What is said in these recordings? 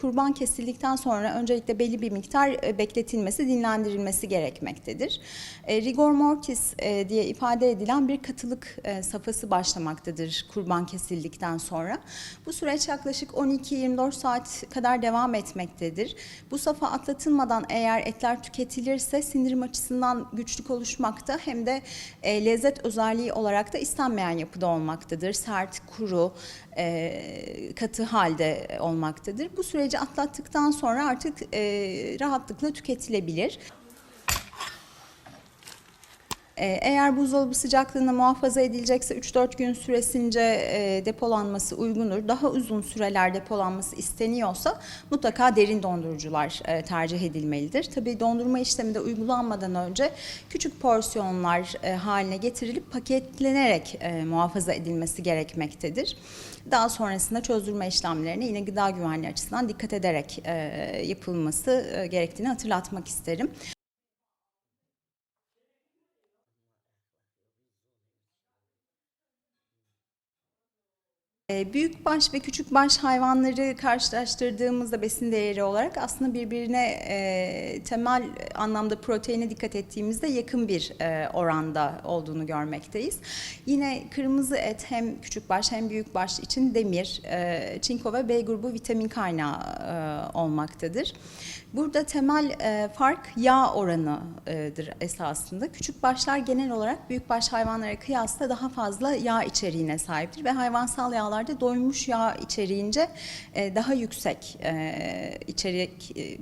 kurban kesildikten sonra öncelikle belli bir miktar e, bekletilmesi, dinlendirilmesi gerekmektedir. E, rigor mortis e, diye ifade edilen bir katılık safhası başlamaktadır kurban kesildikten sonra. Bu süreç yaklaşık 12-24 saat kadar devam etmektedir. Bu safa atlatılmadan eğer etler tüketilirse sindirim açısından güçlük oluşmakta hem de lezzet özelliği olarak da istenmeyen yapıda olmaktadır. Sert, kuru, katı halde olmaktadır. Bu süreci atlattıktan sonra artık e, rahatlıkla tüketilebilir. E, Eğer buzdolabı sıcaklığında muhafaza edilecekse 3-4 gün süresince e, depolanması uygundur. Daha uzun süreler depolanması isteniyorsa mutlaka derin dondurucular e, tercih edilmelidir. Tabii dondurma işlemi de uygulanmadan önce küçük porsiyonlar e, haline getirilip paketlenerek muhafaza edilmesi gerekmektedir. Daha sonrasında çözdürme işlemlerine yine gıda güvenliği açısından dikkat ederek yapılması gerektiğini hatırlatmak isterim. Büyükbaş ve küçükbaş hayvanları karşılaştırdığımızda besin değeri olarak aslında birbirine e, temel anlamda proteine dikkat ettiğimizde yakın bir e, oranda olduğunu görmekteyiz. Yine kırmızı et hem küçükbaş hem büyükbaş için demir, e, çinko ve B grubu vitamin kaynağı e, olmaktadır. Burada temel e, fark yağ oranıdır esasında. Küçük başlar genel olarak büyük baş hayvanlara kıyasla daha fazla yağ içeriğine sahiptir ve hayvansal yağlarda doymuş yağ içeriğince e, daha yüksek e, içerik e,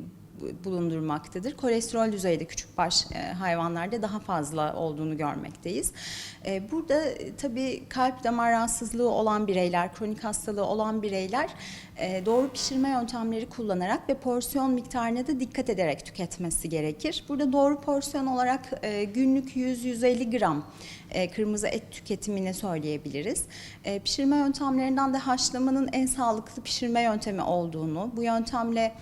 bulundurmaktadır. Kolesterol düzeyi de küçükbaş e, hayvanlarda daha fazla olduğunu görmekteyiz. E, burada e, tabii kalp damar rahatsızlığı olan bireyler, kronik hastalığı olan bireyler doğru pişirme yöntemleri kullanarak ve porsiyon miktarına da dikkat ederek tüketmesi gerekir. Burada doğru porsiyon olarak günlük 100-150 gram kırmızı et tüketimini söyleyebiliriz. Pişirme yöntemlerinden de haşlamanın en sağlıklı pişirme yöntemi olduğunu, bu yöntemle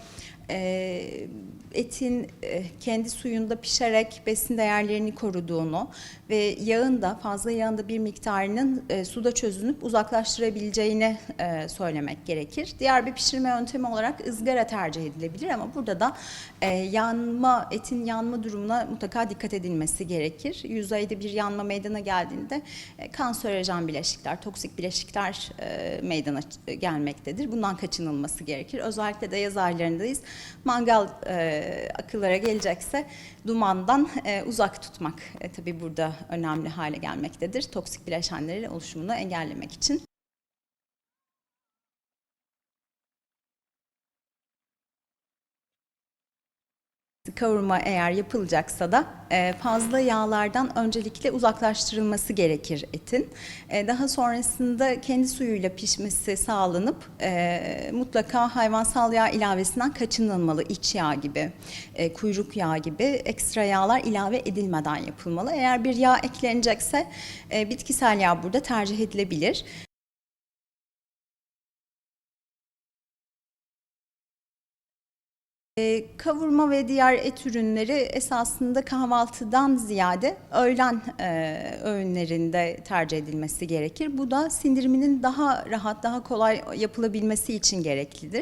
e, etin e, kendi suyunda pişerek besin değerlerini koruduğunu ve yağın da fazla yağın da bir miktarının e, suda çözünüp uzaklaştırabileceğini e, söylemek gerekir. Diğer bir pişirme yöntemi olarak ızgara tercih edilebilir ama burada da e, yanma etin yanma durumuna mutlaka dikkat edilmesi gerekir. Yüzeyde bir yanma meydana geldiğinde e, kanserojen bileşikler, toksik bileşikler e, meydana gelmektedir. Bundan kaçınılması gerekir. Özellikle de yaz aylarındayız. Mangal e, akıllara gelecekse dumandan e, uzak tutmak e, tabii burada önemli hale gelmektedir. Toksik bileşenlerin oluşumunu engellemek için. Kavurma eğer yapılacaksa da e, fazla yağlardan öncelikle uzaklaştırılması gerekir etin. E, Daha sonrasında kendi suyuyla pişmesi sağlanıp e, mutlaka hayvansal yağ ilavesinden kaçınılmalı. İç yağ gibi, kuyruk yağı gibi ekstra yağlar ilave edilmeden yapılmalı. Eğer bir yağ eklenecekse bitkisel yağ burada tercih edilebilir. Kavurma ve diğer et ürünleri esasında kahvaltıdan ziyade öğlen e, öğünlerinde tercih edilmesi gerekir. Bu da sindiriminin daha rahat, daha kolay yapılabilmesi için gereklidir.